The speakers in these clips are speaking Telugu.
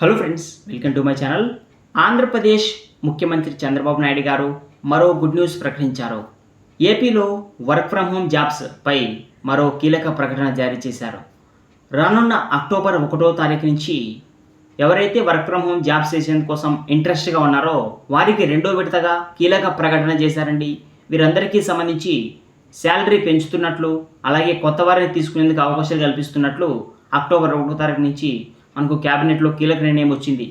Hello friends welcome to my channel Andhra Pradesh ముఖ్యమంత్రి చంద్రబాబు నాయుడు గారు మరో గుడ్ న్యూస్ ప్రకటించారు. ఏపీలో వర్క్ ఫ్రమ్ హోమ్ జాబ్స్ పై మరో కీలక ప్రకటన జారీ చేశారు. రానున్న అక్టోబర్ ఒకటో తారీఖు నుంచి ఎవరైతే వర్క్ ఫ్రమ్ హోమ్ జాబ్స్ చేసేందుకోసం ఇంట్రెస్ట్గా ఉన్నారో వారికి రెండో విడతగా కీలక ప్రకటన చేశారండి. వీరందరికీ సంబంధించి శాలరీ పెంచుతున్నట్లు అలాగే కొత్త వారిని తీసుకునేందుకు అవకాశాలు కల్పిస్తున్నట్లు అక్టోబర్ ఒకటో తారీఖు నుంచి మనకు క్యాబినెట్లో కీలక నిర్ణయం వచ్చింది.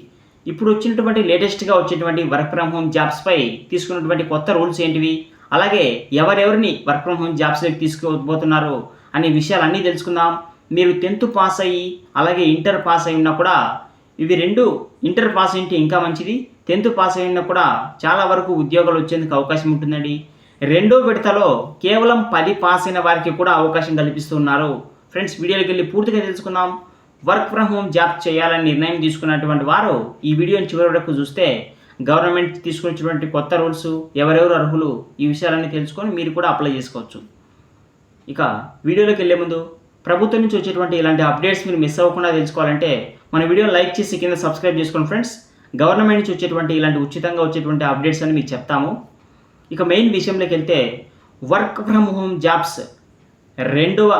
ఇప్పుడు వచ్చినటువంటి లేటెస్ట్గా వచ్చేటువంటి వర్క్ ఫ్రమ్ హోమ్ జాబ్స్పై తీసుకున్నటువంటి కొత్త రూల్స్ ఏంటివి? అలాగే ఎవరెవరిని వర్క్ ఫ్రమ్ హోమ్ జాబ్స్లోకి తీసుకుపోతున్నారు అనే విషయాలన్నీ తెలుసుకుందాం. మీరు టెన్త్ పాస్ అయ్యి అలాగే ఇంటర్ పాస్ అయి ఉన్నా కూడా ఇవి రెండు ఇంటర్ పాస్ అయితే ఇంకా మంచిది? టెన్త్ పాస్ అయినా కూడా చాలా వరకు ఉద్యోగాలు వచ్చేందుకు అవకాశం ఉంటుందండి. రెండో విడతలో కేవలం పది పాస్ అయిన వారికి కూడా అవకాశం కల్పిస్తున్నారు ఫ్రెండ్స్ వీడియోకి వెళ్ళి పూర్తిగా తెలుసుకుందాం. వర్క్ ఫ్రమ్ హోమ్ జాబ్ చేయాలని నిర్ణయం తీసుకున్నటువంటి వారు ఈ వీడియోని చివరి వరకు చూస్తే గవర్నమెంట్ తీసుకొచ్చినటువంటి కొత్త రూల్స్ ఎవరెవరు అర్హులు ఈ విషయాలన్నీ తెలుసుకొని మీరు కూడా అప్లై చేసుకోవచ్చు. ఇక వీడియోలోకి వెళ్ళే ముందు ప్రభుత్వం నుంచి వచ్చేటువంటి ఇలాంటి అప్డేట్స్ మీరు మిస్ అవ్వకుండా తెలుసుకోవాలంటే మన వీడియో లైక్ చేసి కింద సబ్స్క్రైబ్ చేసుకోండి ఫ్రెండ్స్. గవర్నమెంట్ నుంచి వచ్చేటువంటి ఇలాంటి ఉచితంగా వచ్చేటువంటి అప్డేట్స్ అని మీకు చెప్తాము. ఇక మెయిన్ విషయంలోకి వెళ్తే వర్క్ ఫ్రమ్ హోమ్ జాబ్స్ రెండవ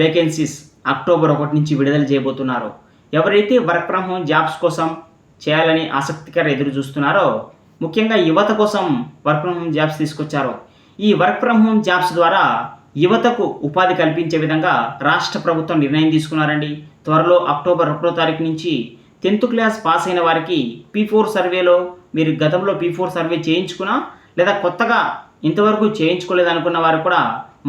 వేకెన్సీస్ అక్టోబర్ ఒకటి నుంచి విడుదల చేయబోతున్నారు. ఎవరైతే వర్క్ ఫ్రమ్ హోమ్ జాబ్స్ కోసం చేయాలని ఆసక్తికర ఎదురు చూస్తున్నారో ముఖ్యంగా యువత కోసం వర్క్ ఫ్రమ్ హోమ్ జాబ్స్ తీసుకొచ్చారు. ఈ వర్క్ ఫ్రమ్ హోమ్ జాబ్స్ ద్వారా యువతకు ఉపాధి కల్పించే విధంగా రాష్ట్ర ప్రభుత్వం నిర్ణయం తీసుకున్నారండి. త్వరలో అక్టోబర్ ఒకటో తారీఖు నుంచి టెన్త్ క్లాస్ పాస్ అయిన వారికి పీ ఫోర్ సర్వేలో మీరు గతంలో పీ ఫోర్ సర్వే చేయించుకున్నా లేదా కొత్తగా ఇంతవరకు చేయించుకోలేదనుకున్న వారు కూడా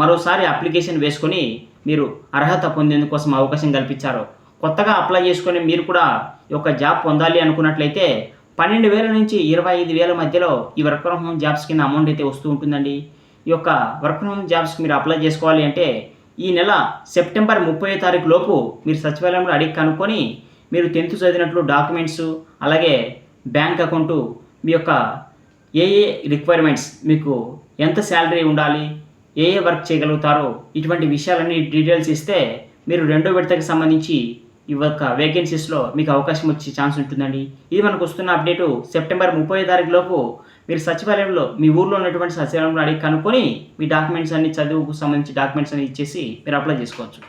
మరోసారి అప్లికేషన్ వేసుకొని మీరు అర్హత పొందేందుకోసం అవకాశం కల్పించారు. కొత్తగా అప్లై చేసుకొని మీరు కూడా ఈ యొక్క జాబ్ పొందాలి అనుకున్నట్లయితే పన్నెండు వేల నుంచి ఇరవై ఐదు వేల మధ్యలో ఈ వర్క్ ఫ్రమ్ హోమ్ జాబ్స్ కింద అమౌంట్ అయితే వస్తూ ఉంటుందండి. ఈ యొక్క వర్క్ ఫ్రమ్ హోమ్ జాబ్స్కి మీరు అప్లై చేసుకోవాలి అంటే ఈ నెల సెప్టెంబర్ ముప్పై తారీఖు లోపు మీరు సచివాలయంలో అడిగి కనుక్కొని మీరు టెన్త్ చదివినట్లు డాక్యుమెంట్స్ అలాగే బ్యాంక్ అకౌంటు మీ యొక్క ఏ ఏ రిక్వైర్మెంట్స్ మీకు ఎంత శాలరీ ఉండాలి ఏ ఏ వర్క్ చేయగలుగుతారో ఇటువంటి విషయాలన్నీ డీటెయిల్స్ ఇస్తే మీరు రెండో విడతకి సంబంధించి ఈ యొక్క వేకెన్సీస్లో మీకు అవకాశం వచ్చే ఛాన్స్ ఉంటుందండి. ఇది మనకు వస్తున్న అప్డేటు సెప్టెంబర్ ముప్పై తారీఖు లోపు మీరు సచివాలయంలో మీ ఊర్లో ఉన్నటువంటి సచివాలయంలో అడిగి కనుక్కొని మీ డాక్యుమెంట్స్ అన్ని చదువుకు సంబంధించి డాక్యుమెంట్స్ అన్ని ఇచ్చేసి మీరు అప్లై చేసుకోవచ్చు.